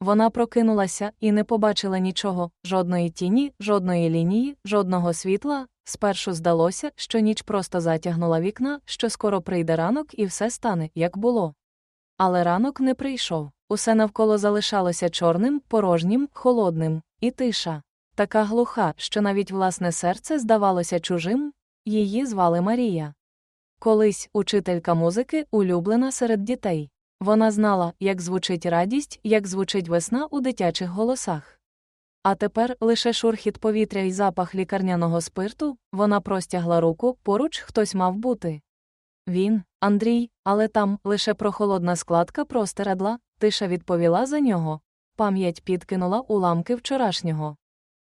Вона прокинулася і не побачила нічого, жодної тіні, жодної лінії, жодного світла. Спершу здалося, що ніч просто затягнула вікна, що скоро прийде ранок і все стане, як було. Але ранок не прийшов. Усе навколо залишалося чорним, порожнім, холодним, і тиша. Така глуха, що навіть власне серце здавалося чужим, її звали Марія. Колись учителька музики улюблена серед дітей. Вона знала, як звучить радість, як звучить весна у дитячих голосах. А тепер лише шурхіт повітря і запах лікарняного спирту, вона простягла руку, поруч хтось мав бути. Він, Андрій, але там лише прохолодна складка простирадла, тиша відповіла за нього. Пам'ять підкинула уламки вчорашнього.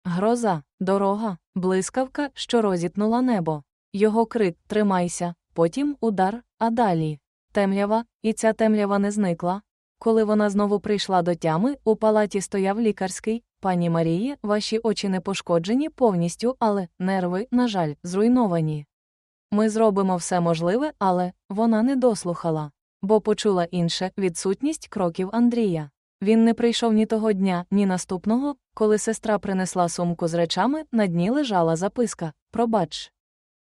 Гроза, дорога, блискавка, що розітнула небо. Його крик Тримайся, потім удар, а далі. Темрява, і ця темрява не зникла. Коли вона знову прийшла до тями, у палаті стояв лікарський. Пані Марії, ваші очі не пошкоджені повністю, але нерви, на жаль, зруйновані. Ми зробимо все можливе, але вона не дослухала, бо почула інше відсутність кроків Андрія. Він не прийшов ні того дня, ні наступного, коли сестра принесла сумку з речами, на дні лежала записка Пробач.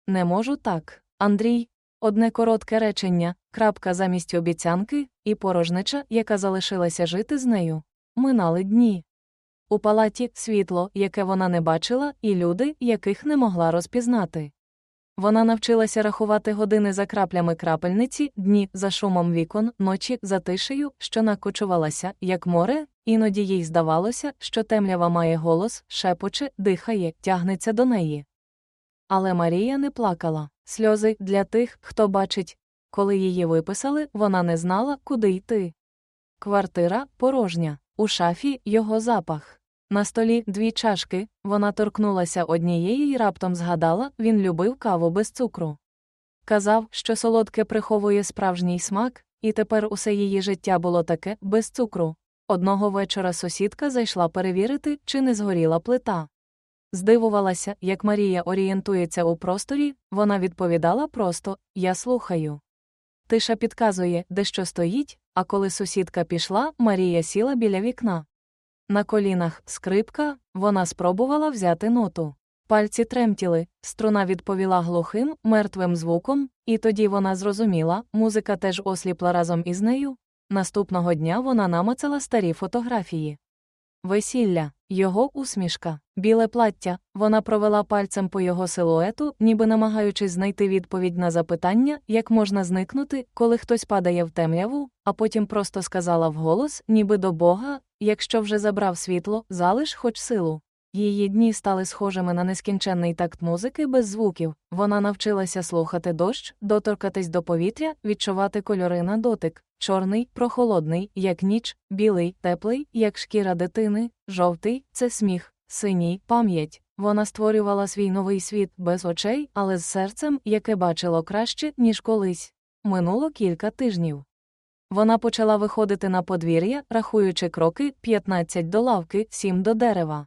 Не можу так. Андрій. Одне коротке речення, крапка замість обіцянки, і порожнича, яка залишилася жити з нею. Минали дні. У палаті світло, яке вона не бачила, і люди, яких не могла розпізнати. Вона навчилася рахувати години за краплями крапельниці, дні за шумом вікон, ночі за тишею, що накочувалася, як море, іноді їй здавалося, що темрява має голос, шепоче, дихає, тягнеться до неї. Але Марія не плакала. Сльози для тих, хто бачить. Коли її виписали, вона не знала, куди йти. Квартира порожня, у шафі його запах. На столі дві чашки, вона торкнулася однієї і раптом згадала, він любив каву без цукру. Казав, що солодке приховує справжній смак, і тепер усе її життя було таке без цукру. Одного вечора сусідка зайшла перевірити, чи не згоріла плита. Здивувалася, як Марія орієнтується у просторі, вона відповідала просто Я слухаю. Тиша підказує, де що стоїть, а коли сусідка пішла, Марія сіла біля вікна. На колінах скрипка, вона спробувала взяти ноту. Пальці тремтіли, струна відповіла глухим, мертвим звуком, і тоді вона зрозуміла, музика теж осліпла разом із нею. Наступного дня вона намацала старі фотографії. Весілля, його усмішка, біле плаття, вона провела пальцем по його силуету, ніби намагаючись знайти відповідь на запитання, як можна зникнути, коли хтось падає в темряву, а потім просто сказала вголос, ніби до Бога, якщо вже забрав світло, залиш хоч силу. Її дні стали схожими на нескінченний такт музики без звуків. Вона навчилася слухати дощ, доторкатись до повітря, відчувати кольори на дотик. Чорний, прохолодний, як ніч, білий, теплий, як шкіра дитини, жовтий це сміх, синій пам'ять. Вона створювала свій новий світ без очей, але з серцем, яке бачило краще, ніж колись. Минуло кілька тижнів. Вона почала виходити на подвір'я, рахуючи кроки 15 до лавки, 7 до дерева.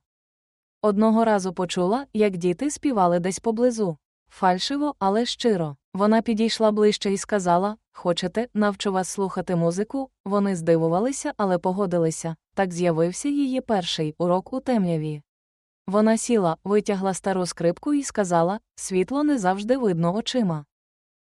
Одного разу почула, як діти співали десь поблизу. Фальшиво, але щиро. Вона підійшла ближче і сказала Хочете, навчу вас слухати музику? Вони здивувалися, але погодилися. Так з'явився її перший урок у темряві. Вона сіла, витягла стару скрипку і сказала світло не завжди видно очима.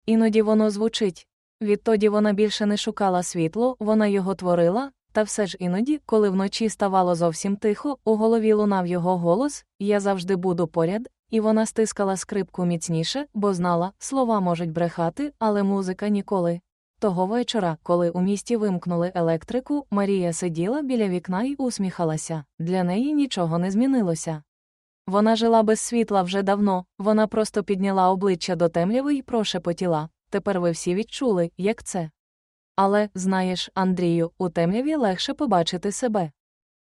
Іноді воно звучить. Відтоді вона більше не шукала світло, вона його творила, та все ж іноді, коли вночі ставало зовсім тихо, у голові лунав його голос Я завжди буду поряд, і вона стискала скрипку міцніше, бо знала, слова можуть брехати, але музика ніколи. Того вечора, коли у місті вимкнули електрику, Марія сиділа біля вікна і усміхалася. Для неї нічого не змінилося. Вона жила без світла вже давно, вона просто підняла обличчя до темряви і прошепотіла. Тепер ви всі відчули, як це. Але, знаєш, Андрію, у темряві легше побачити себе.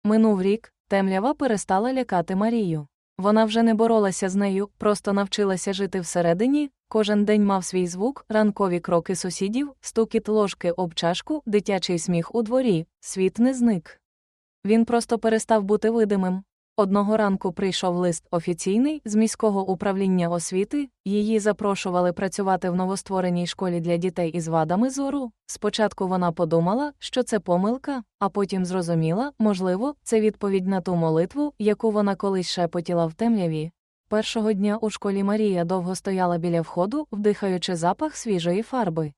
Минув рік, темрява перестала лякати Марію. Вона вже не боролася з нею, просто навчилася жити всередині, кожен день мав свій звук, ранкові кроки сусідів, стукіт ложки об чашку, дитячий сміх у дворі, світ не зник. Він просто перестав бути видимим. Одного ранку прийшов лист офіційний з міського управління освіти, її запрошували працювати в новоствореній школі для дітей із вадами зору. Спочатку вона подумала, що це помилка, а потім зрозуміла, можливо, це відповідь на ту молитву, яку вона колись шепотіла в темряві. Першого дня у школі Марія довго стояла біля входу, вдихаючи запах свіжої фарби.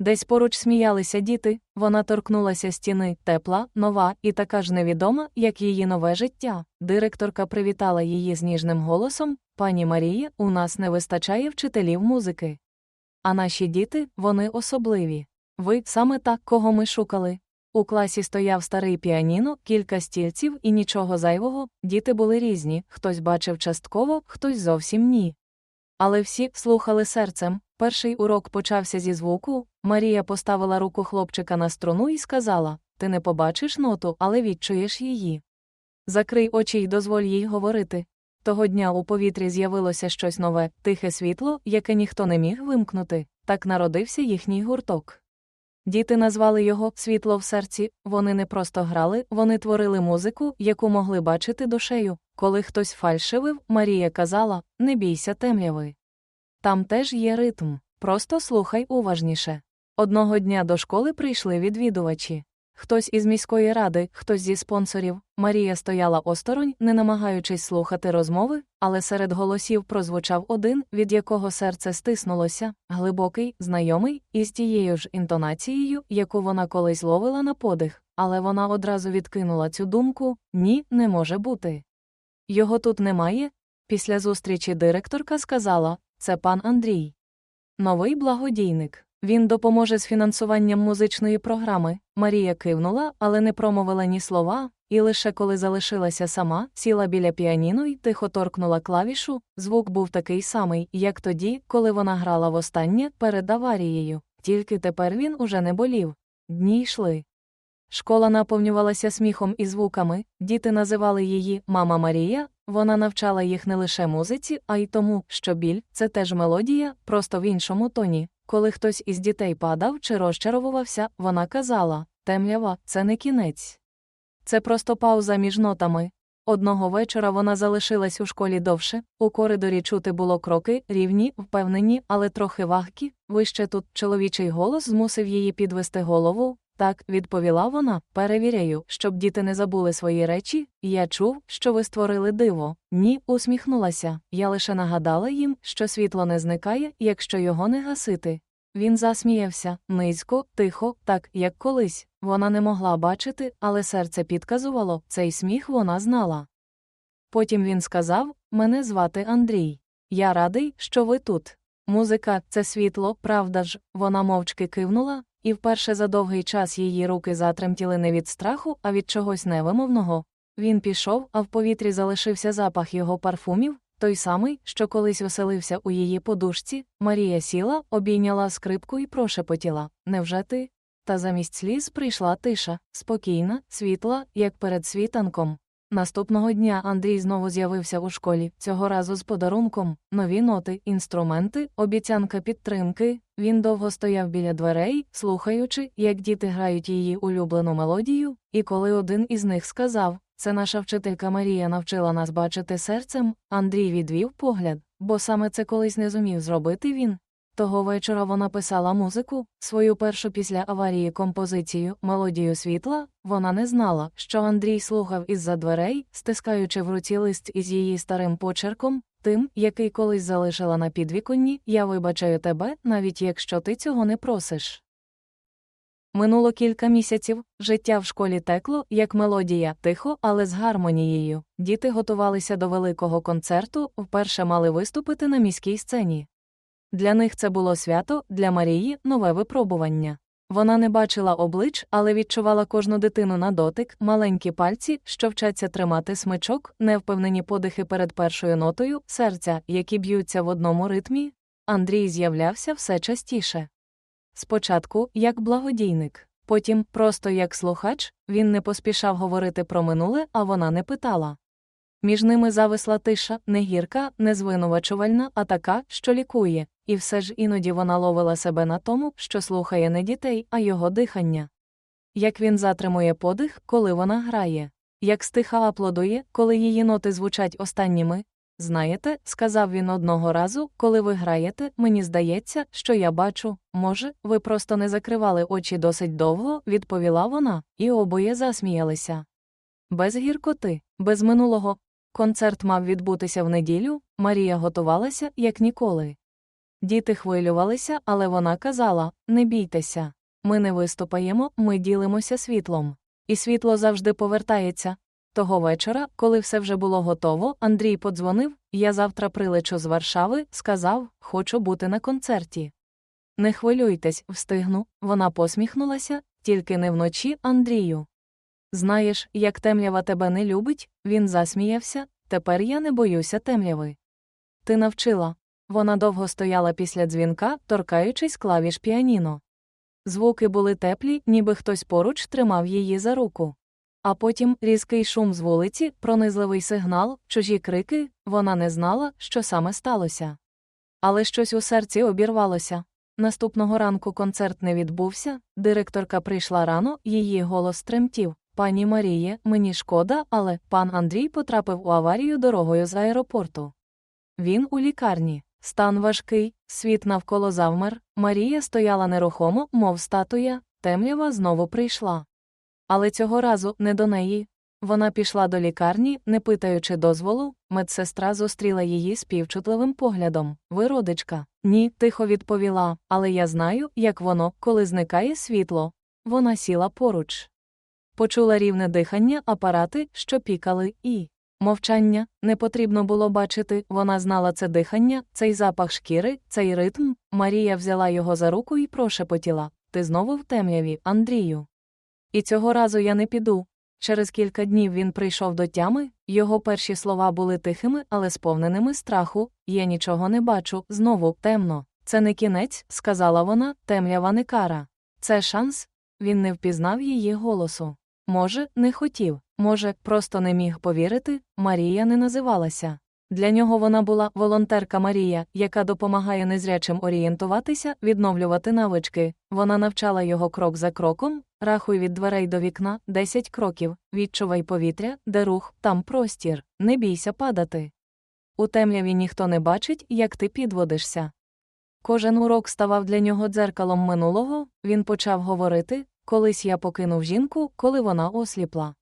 Десь поруч сміялися діти, вона торкнулася стіни, тепла, нова і така ж невідома, як її нове життя. Директорка привітала її з ніжним голосом Пані Марія, у нас не вистачає вчителів музики. А наші діти, вони особливі. Ви саме так, кого ми шукали. У класі стояв старий піаніно, кілька стільців і нічого зайвого, діти були різні, хтось бачив частково, хтось зовсім ні. Але всі слухали серцем. Перший урок почався зі звуку. Марія поставила руку хлопчика на струну і сказала: Ти не побачиш ноту, але відчуєш її. Закрий очі й дозволь їй говорити. Того дня у повітрі з'явилося щось нове, тихе світло, яке ніхто не міг вимкнути. Так народився їхній гурток. Діти назвали його світло в серці, вони не просто грали, вони творили музику, яку могли бачити душею. Коли хтось фальшивив, Марія казала не бійся темряви. Там теж є ритм, просто слухай уважніше. Одного дня до школи прийшли відвідувачі. Хтось із міської ради, хтось зі спонсорів. Марія стояла осторонь, не намагаючись слухати розмови, але серед голосів прозвучав один, від якого серце стиснулося, глибокий, знайомий, із тією ж інтонацією, яку вона колись ловила на подих, але вона одразу відкинула цю думку ні, не може бути. Його тут немає. Після зустрічі директорка сказала це пан Андрій. Новий благодійник. Він допоможе з фінансуванням музичної програми. Марія кивнула, але не промовила ні слова, і лише коли залишилася сама, сіла біля піаніно і тихо торкнула клавішу. Звук був такий самий, як тоді, коли вона грала востаннє перед аварією, тільки тепер він уже не болів. Дні йшли. Школа наповнювалася сміхом і звуками, діти називали її Мама Марія, вона навчала їх не лише музиці, а й тому, що біль це теж мелодія, просто в іншому тоні. Коли хтось із дітей падав чи розчаровувався, вона казала темрява це не кінець. Це просто пауза між нотами. Одного вечора вона залишилась у школі довше, у коридорі чути було кроки, рівні, впевнені, але трохи вагкі. Вище тут чоловічий голос змусив її підвести голову. Так, відповіла вона, перевіряю, щоб діти не забули свої речі. Я чув, що ви створили диво. Ні, усміхнулася. Я лише нагадала їм, що світло не зникає, якщо його не гасити. Він засміявся низько, тихо, так, як колись. Вона не могла бачити, але серце підказувало, цей сміх вона знала. Потім він сказав Мене звати Андрій. Я радий, що ви тут. Музика це світло, правда ж, вона мовчки кивнула, і вперше за довгий час її руки затремтіли не від страху, а від чогось невимовного. Він пішов, а в повітрі залишився запах його парфумів, той самий, що колись оселився у її подушці. Марія сіла, обійняла скрипку і прошепотіла Невже ти? Та замість сліз прийшла тиша, спокійна, світла, як перед світанком. Наступного дня Андрій знову з'явився у школі, цього разу з подарунком, нові ноти, інструменти, обіцянка підтримки. Він довго стояв біля дверей, слухаючи, як діти грають її улюблену мелодію, і коли один із них сказав це наша вчителька Марія навчила нас бачити серцем, Андрій відвів погляд, бо саме це колись не зумів зробити він. Того вечора вона писала музику, свою першу після аварії композицію, мелодію світла, вона не знала, що Андрій слухав із-за дверей, стискаючи в руці лист із її старим почерком, тим, який колись залишила на підвіконні, я вибачаю тебе, навіть якщо ти цього не просиш. Минуло кілька місяців, життя в школі текло, як мелодія, тихо, але з гармонією. Діти готувалися до великого концерту, вперше мали виступити на міській сцені. Для них це було свято, для Марії нове випробування. Вона не бачила облич, але відчувала кожну дитину на дотик, маленькі пальці, що вчаться тримати смичок, невпевнені подихи перед першою нотою, серця, які б'ються в одному ритмі. Андрій з'являвся все частіше. Спочатку як благодійник, потім, просто як слухач, він не поспішав говорити про минуле, а вона не питала. Між ними зависла тиша, не гірка, не звинувачувальна, а така, що лікує, і все ж іноді вона ловила себе на тому, що слухає не дітей, а його дихання. Як він затримує подих, коли вона грає. як стиха аплодує, коли її ноти звучать останніми. Знаєте, сказав він одного разу, коли ви граєте, мені здається, що я бачу. Може, ви просто не закривали очі досить довго, відповіла вона, і обоє засміялися. Без гіркоти, без минулого. Концерт мав відбутися в неділю, Марія готувалася, як ніколи. Діти хвилювалися, але вона казала не бійтеся. Ми не виступаємо, ми ділимося світлом. І світло завжди повертається. Того вечора, коли все вже було готово, Андрій подзвонив Я завтра прилечу з Варшави, сказав, хочу бути на концерті. Не хвилюйтесь, встигну. Вона посміхнулася, тільки не вночі, Андрію. Знаєш, як темрява тебе не любить, він засміявся, тепер я не боюся темряви. Ти навчила. Вона довго стояла після дзвінка, торкаючись клавіш піаніно. Звуки були теплі, ніби хтось поруч тримав її за руку. А потім різкий шум з вулиці, пронизливий сигнал, чужі крики, вона не знала, що саме сталося. Але щось у серці обірвалося. Наступного ранку концерт не відбувся, директорка прийшла рано, її голос тремтів. Пані Маріє, мені шкода, але пан Андрій потрапив у аварію дорогою з аеропорту. Він у лікарні. Стан важкий, світ навколо завмер, Марія стояла нерухомо, мов статуя, темрява знову прийшла. Але цього разу не до неї. Вона пішла до лікарні, не питаючи дозволу, медсестра зустріла її співчутливим поглядом. Ви родичка. Ні, тихо відповіла, але я знаю, як воно, коли зникає світло. Вона сіла поруч. Почула рівне дихання, апарати, що пікали, і. Мовчання не потрібно було бачити, вона знала це дихання, цей запах шкіри, цей ритм. Марія взяла його за руку і прошепотіла Ти знову в темряві, Андрію. І цього разу я не піду. Через кілька днів він прийшов до тями, його перші слова були тихими, але сповненими страху. Я нічого не бачу, знову темно. Це не кінець, сказала вона, темрява не кара. Це шанс. Він не впізнав її голосу. Може, не хотів, може, просто не міг повірити, Марія не називалася. Для нього вона була волонтерка Марія, яка допомагає незрячим орієнтуватися, відновлювати навички. Вона навчала його крок за кроком, рахуй від дверей до вікна 10 кроків, відчувай повітря, де рух, там простір, не бійся падати. У темряві ніхто не бачить, як ти підводишся. Кожен урок ставав для нього дзеркалом минулого, він почав говорити колись я покинув жінку, коли вона осліпла.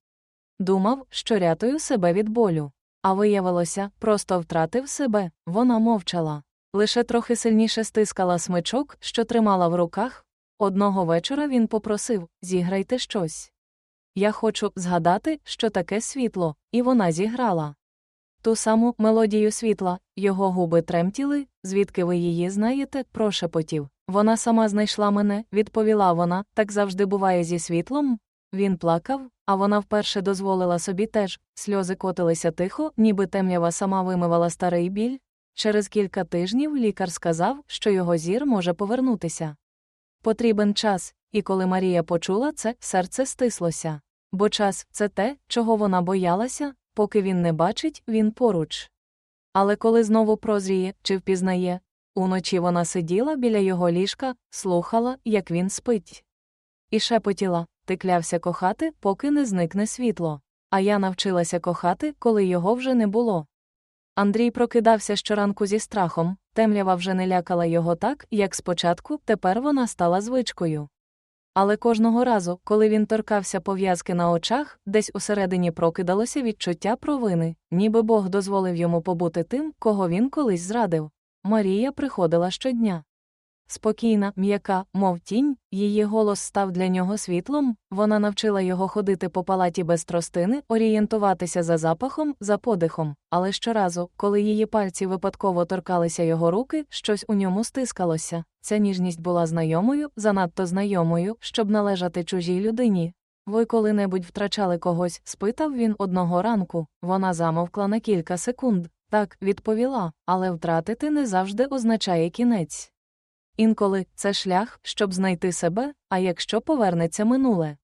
Думав, що рятую себе від болю. А виявилося, просто втратив себе, вона мовчала. Лише трохи сильніше стискала смичок, що тримала в руках. Одного вечора він попросив зіграйте щось. Я хочу згадати, що таке світло, і вона зіграла. Ту саму мелодію світла, його губи тремтіли, звідки ви її знаєте, прошепотів. Вона сама знайшла мене, відповіла вона, так завжди буває зі світлом. Він плакав, а вона вперше дозволила собі теж, сльози котилися тихо, ніби темрява сама вимивала старий біль. Через кілька тижнів лікар сказав, що його зір може повернутися. Потрібен час, і коли Марія почула це, серце стислося. Бо час це те, чого вона боялася, поки він не бачить, він поруч. Але коли знову прозріє чи впізнає, уночі вона сиділа біля його ліжка, слухала, як він спить. І шепотіла ти клявся кохати, поки не зникне світло. А я навчилася кохати, коли його вже не було. Андрій прокидався щоранку зі страхом, темрява вже не лякала його так, як спочатку, тепер вона стала звичкою. Але кожного разу, коли він торкався пов'язки на очах, десь усередині прокидалося відчуття провини, ніби Бог дозволив йому побути тим, кого він колись зрадив. Марія приходила щодня. Спокійна, м'яка, мов тінь, її голос став для нього світлом, вона навчила його ходити по палаті без тростини, орієнтуватися за запахом, за подихом, але щоразу, коли її пальці випадково торкалися його руки, щось у ньому стискалося. Ця ніжність була знайомою, занадто знайомою, щоб належати чужій людині. Ви коли-небудь втрачали когось? спитав він одного ранку. Вона замовкла на кілька секунд. Так, відповіла, але втратити не завжди означає кінець. Інколи це шлях, щоб знайти себе, а якщо повернеться минуле.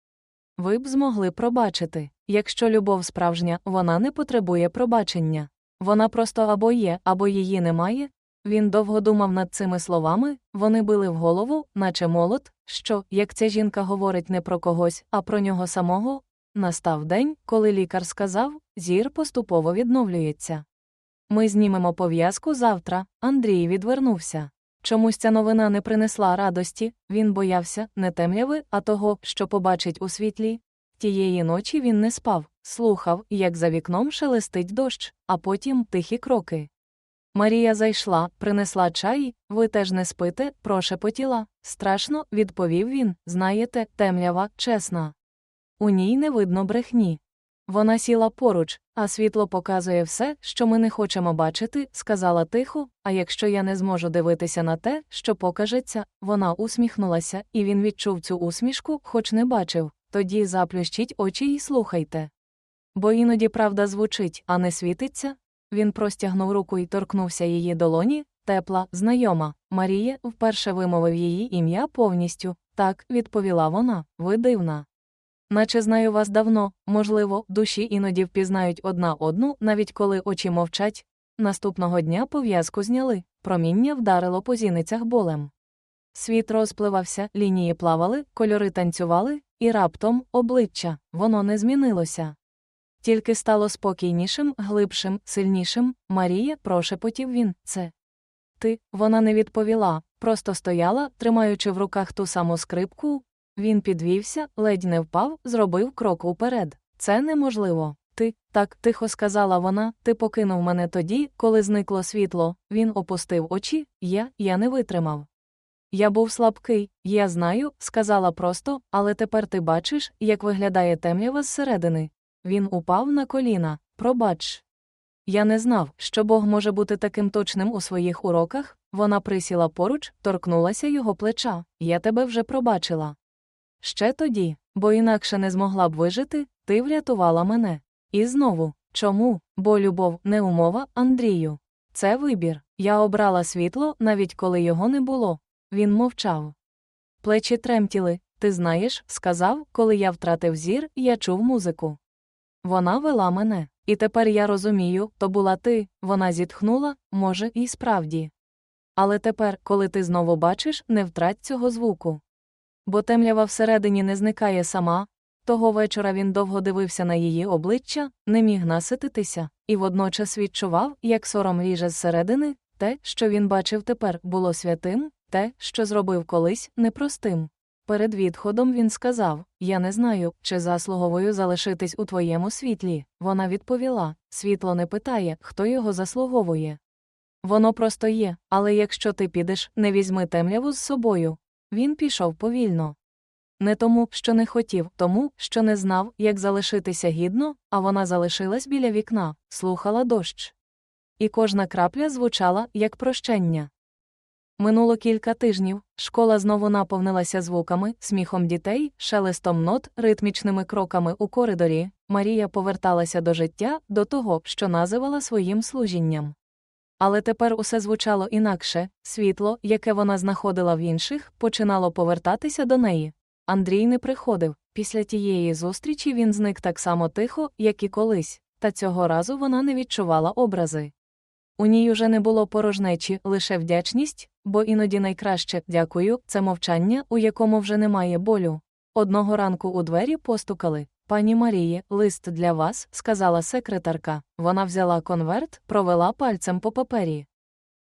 Ви б змогли пробачити. Якщо любов справжня, вона не потребує пробачення. Вона просто або є, або її немає. Він довго думав над цими словами, вони били в голову, наче молот, що, як ця жінка говорить не про когось, а про нього самого. настав день, коли лікар сказав, зір поступово відновлюється. Ми знімемо пов'язку завтра. Андрій відвернувся. Чомусь ця новина не принесла радості, він боявся не темряви, а того, що побачить у світлі. Тієї ночі він не спав, слухав, як за вікном шелестить дощ, а потім тихі кроки. Марія зайшла, принесла чай, ви теж не спите, прошепотіла. Страшно, відповів він, знаєте, темрява, чесна. У ній не видно брехні. Вона сіла поруч, а світло показує все, що ми не хочемо бачити, сказала тихо, а якщо я не зможу дивитися на те, що покажеться, вона усміхнулася, і він відчув цю усмішку, хоч не бачив, тоді заплющіть очі і слухайте. Бо іноді правда звучить, а не світиться. Він простягнув руку і торкнувся її долоні, тепла, знайома. Марія вперше вимовив її ім'я повністю. Так, відповіла вона, ви дивна. Наче знаю вас давно, можливо, душі іноді впізнають одна одну, навіть коли очі мовчать. Наступного дня пов'язку зняли, проміння вдарило по зіницях болем. Світ розпливався, лінії плавали, кольори танцювали, і раптом обличчя, воно не змінилося. Тільки стало спокійнішим, глибшим, сильнішим. Марія, прошепотів він, це. Ти, вона не відповіла, просто стояла, тримаючи в руках ту саму скрипку. Він підвівся, ледь не впав, зробив крок уперед. Це неможливо. Ти, так тихо сказала вона, ти покинув мене тоді, коли зникло світло. Він опустив очі, я, я не витримав. Я був слабкий, я знаю, сказала просто, але тепер ти бачиш, як виглядає темрява зсередини. Він упав на коліна. Пробач. Я не знав, що Бог може бути таким точним у своїх уроках. Вона присіла поруч, торкнулася його плеча. Я тебе вже пробачила. Ще тоді, бо інакше не змогла б вижити, ти врятувала мене. І знову, чому? Бо любов не умова, Андрію. Це вибір. Я обрала світло, навіть коли його не було. Він мовчав. Плечі тремтіли. Ти знаєш, сказав, коли я втратив зір, я чув музику. Вона вела мене. І тепер я розумію, то була ти, вона зітхнула, може, і справді. Але тепер, коли ти знову бачиш, не втрать цього звуку. Бо темрява всередині не зникає сама. Того вечора він довго дивився на її обличчя, не міг насититися, і водночас відчував, як сором ріже зсередини, те, що він бачив тепер, було святим, те, що зробив колись, непростим. Перед відходом він сказав Я не знаю, чи заслуговую залишитись у твоєму світлі. Вона відповіла світло не питає, хто його заслуговує. Воно просто є, але якщо ти підеш, не візьми темряву з собою. Він пішов повільно. Не тому, що не хотів, тому, що не знав, як залишитися гідно, а вона залишилась біля вікна, слухала дощ. І кожна крапля звучала, як прощення. Минуло кілька тижнів, школа знову наповнилася звуками, сміхом дітей, шелестом нот, ритмічними кроками у коридорі. Марія поверталася до життя, до того, що називала своїм служінням. Але тепер усе звучало інакше світло, яке вона знаходила в інших, починало повертатися до неї. Андрій не приходив. Після тієї зустрічі він зник так само тихо, як і колись, та цього разу вона не відчувала образи. У ній уже не було порожнечі, лише вдячність, бо іноді найкраще дякую, це мовчання, у якому вже немає болю. Одного ранку у двері постукали. Пані Марії, лист для вас, сказала секретарка. Вона взяла конверт, провела пальцем по папері.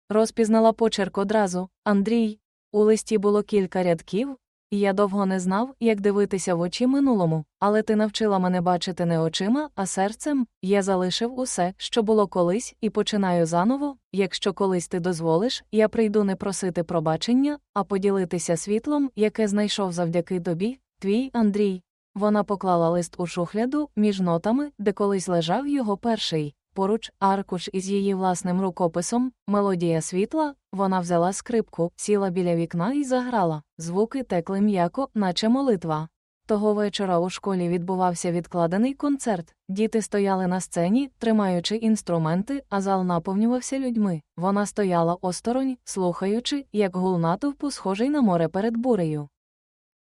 Розпізнала почерк одразу Андрій. У листі було кілька рядків, і я довго не знав, як дивитися в очі минулому, але ти навчила мене бачити не очима, а серцем. Я залишив усе, що було колись, і починаю заново. Якщо колись ти дозволиш, я прийду не просити пробачення, а поділитися світлом, яке знайшов завдяки тобі, твій Андрій. Вона поклала лист у шухляду між нотами, де колись лежав його перший. Поруч аркуш із її власним рукописом, мелодія світла, вона взяла скрипку, сіла біля вікна і заграла. Звуки текли м'яко, наче молитва. Того вечора у школі відбувався відкладений концерт. Діти стояли на сцені, тримаючи інструменти, а зал наповнювався людьми. Вона стояла осторонь, слухаючи, як гул натовпу схожий на море перед бурею.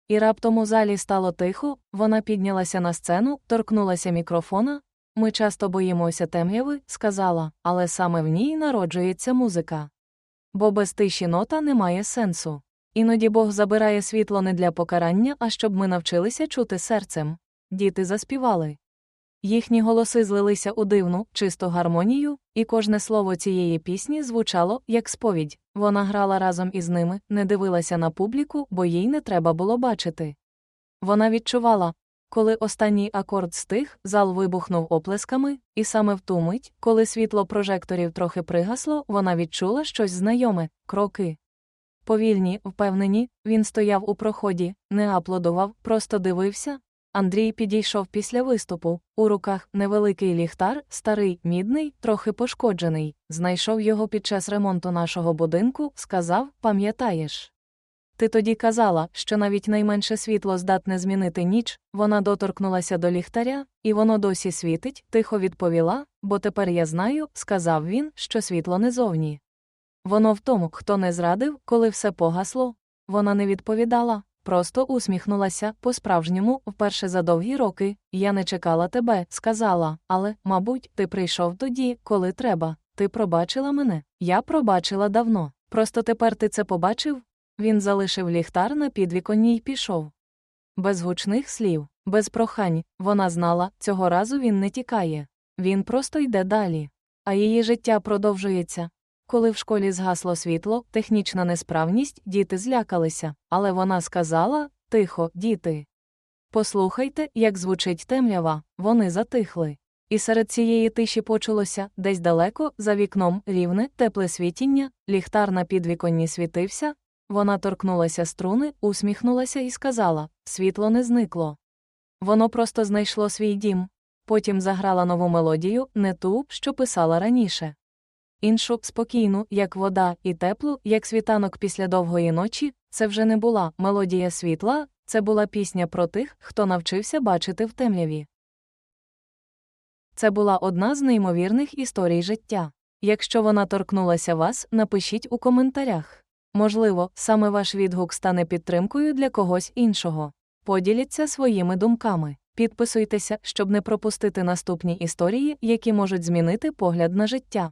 І раптом у залі стало тихо, вона піднялася на сцену, торкнулася мікрофона. Ми часто боїмося темряви, сказала, але саме в ній народжується музика. Бо без тиші нота немає сенсу. Іноді Бог забирає світло не для покарання, а щоб ми навчилися чути серцем. діти заспівали. Їхні голоси злилися у дивну, чисту гармонію, і кожне слово цієї пісні звучало, як сповідь. Вона грала разом із ними, не дивилася на публіку, бо їй не треба було бачити. Вона відчувала, коли останній акорд стих, зал вибухнув оплесками, і саме в ту мить, коли світло прожекторів трохи пригасло, вона відчула щось знайоме кроки. Повільні, впевнені, він стояв у проході, не аплодував, просто дивився. Андрій підійшов після виступу. У руках невеликий ліхтар, старий, мідний, трохи пошкоджений. Знайшов його під час ремонту нашого будинку, сказав Пам'ятаєш. Ти тоді казала, що навіть найменше світло здатне змінити ніч, вона доторкнулася до ліхтаря, і воно досі світить, тихо відповіла, бо тепер я знаю, сказав він, що світло не зовні. Воно в тому, хто не зрадив, коли все погасло. Вона не відповідала, просто усміхнулася по-справжньому вперше за довгі роки. Я не чекала тебе, сказала, але, мабуть, ти прийшов тоді, коли треба. Ти пробачила мене. Я пробачила давно. Просто тепер ти це побачив? Він залишив ліхтар на підвіконні й пішов. Без гучних слів, без прохань, вона знала, цього разу він не тікає. Він просто йде далі. А її життя продовжується. Коли в школі згасло світло, технічна несправність, діти злякалися, але вона сказала тихо, діти. Послухайте, як звучить темрява, вони затихли. І серед цієї тиші почулося десь далеко, за вікном, рівне, тепле світіння, ліхтар на підвіконні світився. Вона торкнулася струни, усміхнулася і сказала світло не зникло. Воно просто знайшло свій дім. Потім заграла нову мелодію, не ту, що писала раніше. Іншу, спокійну, як вода, і теплу, як світанок після довгої ночі, це вже не була мелодія світла, це була пісня про тих, хто навчився бачити в темряві. Це була одна з неймовірних історій життя. Якщо вона торкнулася вас, напишіть у коментарях. Можливо, саме ваш відгук стане підтримкою для когось іншого. Поділіться своїми думками. Підписуйтеся, щоб не пропустити наступні історії, які можуть змінити погляд на життя.